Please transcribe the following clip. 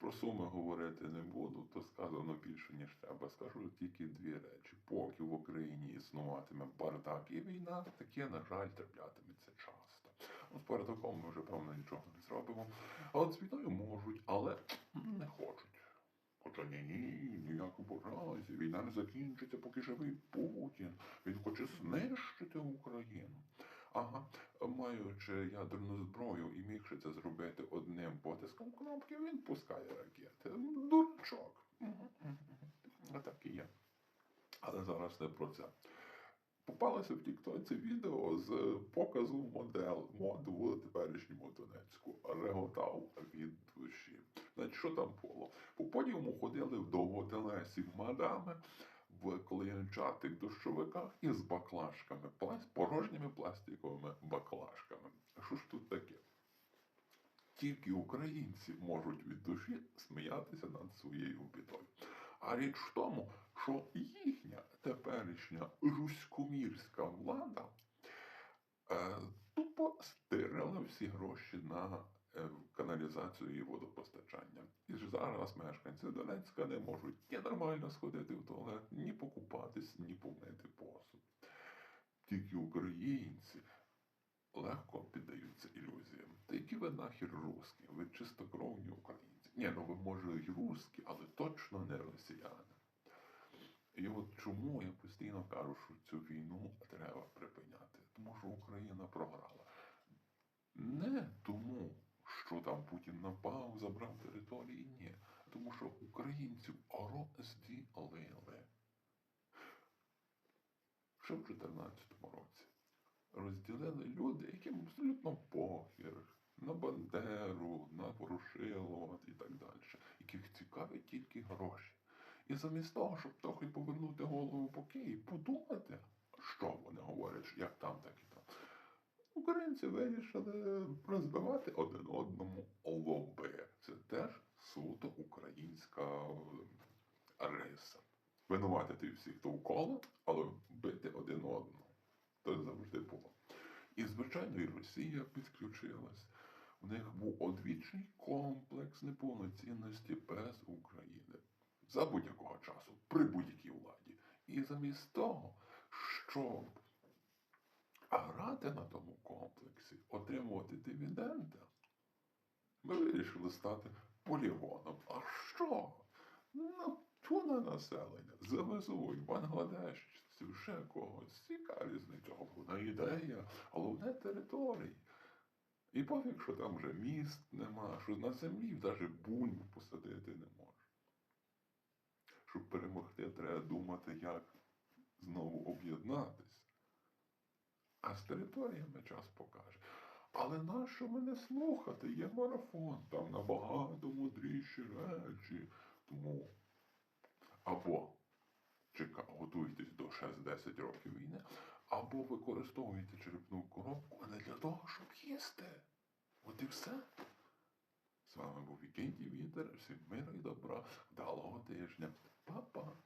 Про суми говорити не буду, то сказано більше, ніж треба. Скажу тільки дві речі. Поки в Україні існуватиме бардак і війна, таке, на жаль, траплятиметься часто. Ну, з бардаком ми вже, певно, нічого не зробимо. А от з війною можуть, але не хочуть. Хоча ні, ні, ніякому разі. Війна не закінчиться, поки живий Путін. Він хоче знищити Україну. Ага, маючи ядерну зброю і мігши це зробити одним потиском кнопки, він пускає ракети. Мгм. А так і є. Але зараз не про це. Попалося в Тіктоці відео з показу модел, мод в теперішньому Донецьку. Реготав від душі. Значить, що там було? По подіуму ходили в довготелесі мадами в клеєнчатих дощовиках із баклажками, порожніми пластиковими баклажками. Що ж тут таке? Тільки українці можуть від душі сміятися над своєю бідою. А річ в тому, що їхня теперішня руськомірська влада е, тупо стирила всі гроші на е, каналізацію і водопостачання. І ж зараз мешканці Донецька не можуть ні нормально сходити в туалет, ні покупатись, ні помити посуд. Тільки українці легко піддаються ілюзіям. Та які ви нахер русські? Ви чистокровні українці. Ні, ну ви може і русські, але точно не росіяни. І от чому я постійно кажу, що цю війну треба припиняти? Тому що Україна програла. Не тому, що там Путін напав, забрав території, ні. Тому що українців розділили. Ще в 2014 році розділили люди, яким абсолютно похір на Бандеру, на Ворошилова і так далі, яких цікавить тільки гроші. І замість того, щоб трохи повернути голову по Київ, подумати, що вони говорять, як там, так і. Українці вирішили розбивати один одному лоби. Це теж суто українська е, риса. Винуватити всіх довкола, але бити один одного. Це завжди було. І, звичайно, і Росія підключилась. У них був одвічний комплекс неповноцінності без України за будь-якого часу, при будь-якій владі. І замість того, щоб грати на тому комплексі, отримувати дивіденди, ми вирішили стати полігоном. А що? Ну, на населення завезуть бангладешців, ще когось. Яка різниця? Головна ідея, головне території. І пофіг, що там вже міст нема, що на землі навіть бульбу посадити не може. Щоб перемогти, треба думати, як знову об'єднатись. А з територіями час покаже. Але нащо мене слухати? Є марафон, там набагато мудріші речі. Тому або чека, готуйтесь до 6-10 років війни, або використовуйте черепну коробку, а не для того, щоб їсти. От і все. З вами був Вікентій Вітер. Всім миру і добра. Вдалого тижня. Па-па.